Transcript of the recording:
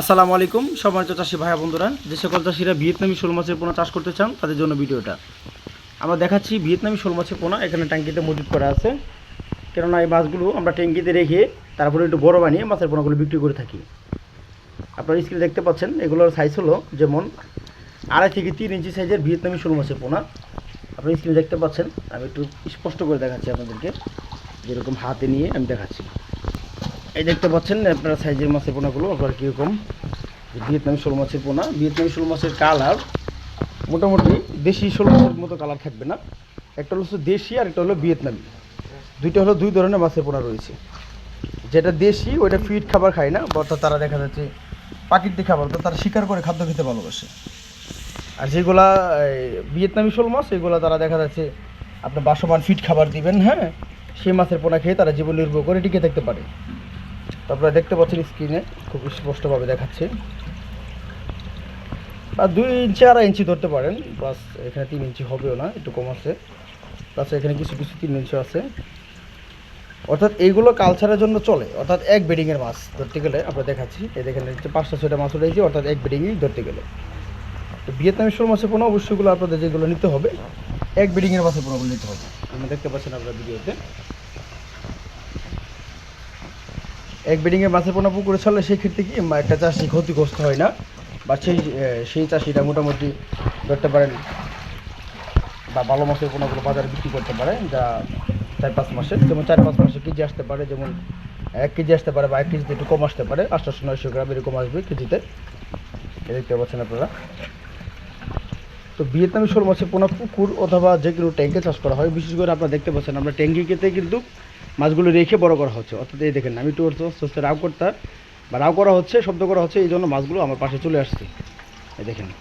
আসসালামু আলাইকুম, সম্মানিত চাষি ভাই বন্ধুরা। যে সকল চাষিরা ভিয়েতনামি শোল মাছের পোনা চাষ করতে চান, তাদের জন্য ভিডিওটা। আমরা দেখাচ্ছি ভিয়েতনামি শোল মাছের পোনা, এখানে ট্যাঙ্কিতে মজুত করা আছে। কেননা এই মাছগুলো আমরা ট্যাঙ্কিতে রেখে তারপরে একটু বড় বানিয়ে মাছের পোনাগুলো বিক্রি করে থাকি। আপনারা স্ক্রিনে দেখতে পাচ্ছেন, এগুলোর সাইজ হলো যেমন আড়াই থেকে তিন ইঞ্চি সাইজের ভিয়েতনামি শোল মাছের পোনা। আপনি স্ক্রিনে দেখতে পাচ্ছেন, আমি একটু স্পষ্ট করে দেখাচ্ছি আপনাদেরকে, যেরকম হাতে নিয়ে আমি দেখাচ্ছি। এই দেখতে পাচ্ছেন, আপনারা সাইজের মাছের পোনাগুলো আপনার কীরকম? ভিয়েতনামি শোল মাছের পোনা। ভিয়েতনামি শোল মাছের কালার মোটামুটি দেশি শোল মাছের মতো কালার থাকবে না। একটা হলো দেশি আর একটা হলো ভিয়েতনামি। দুইটা হলো দুই ধরনের মাছের পোনা রয়েছে। যেটা দেশি, ওইটা ফিট খাবার খায় না অর্থাৎ তারা দেখা যাচ্ছে প্রাকৃতিক খাবার, তো তারা শিকার করে খাদ্য খেতে ভালোবাসে। আর যেগুলা ভিয়েতনামি শোল মাছ, এগুলো তারা দেখা যাচ্ছে আপনার বাসমান ফিট খাবার দিবেন হ্যাঁ? সেই মাছের পোনা খেয়ে তারা জীবন নির্ভর করে টিকে থাকতে পারে। আপনারা দেখতে পাচ্ছেন স্ক্রিনে খুব স্পষ্টভাবে দেখাচ্ছে। আর দুই ইঞ্চি, আড়াই ইঞ্চি ধরতে পারেন প্লাস এখানে তিন ইঞ্চি হবেও না, একটু কম আছে। প্লাস এখানে কিছু কিছু তিন ইঞ্চি আছে। অর্থাৎ এইগুলো কালচারের জন্য চলে, অর্থাৎ এক বেডিংয়ের মাছ ধরতে গেলে আমরা দেখাচ্ছি। এই দেখেন পাঁচটা, ছয়টা মাছ উঠেছি, অর্থাৎ এক বেডিংয়েই ধরতে গেলে। তো ভিয়েতনামি শোল মাছের পোনা অবশ্যইগুলো আপনাদের যেগুলো নিতে হবে, এক বেডিংয়ের মাছের পোনাগুলো নিতে হবে। আপনি দেখতে পাচ্ছেন আপনার ভিডিওতে। এক বেডিংয়ে মাছের পোনা পুকুরে ছাড়লে সেই ক্ষেত্রে কি একটা চাষি ক্ষতিগ্রস্ত হয় না? বা সেই সেই চাষিটা মোটামুটি ধরতে পারেন, বা ভালো মাছের পোনাগুলো বাজারে বিক্রি করতে পারে যা চার পাঁচ মাসে। যেমন চার পাঁচ মাসে কেজি আসতে পারে, যেমন এক কেজি আসতে পারে বা এক কেজিতে একটু কম আসতে পারে, আটশোশো, নয়শো গ্রাম এরকম আসবে কেজিতে। দেখতে পাচ্ছেন আপনারা। তো ভিয়েতনামি শোল মাছের পোনা পুকুর অথবা যে কোনো ট্যাঙ্কে চাষ করা হয়। বিশেষ করে আপনারা দেখতে পাচ্ছেন, আমরা ট্যাঙ্কিতে কিন্তু মাছগুলো রেখে বড় করা হচ্ছে। অর্থাৎ এই দেখেন, আমি একটু সুস্থ রাও করতাম, বা রাও করা হচ্ছে, শব্দ করা হচ্ছে, এই জন্য মাছগুলো আমার পাশে চলে আসছে। এই দেখেন।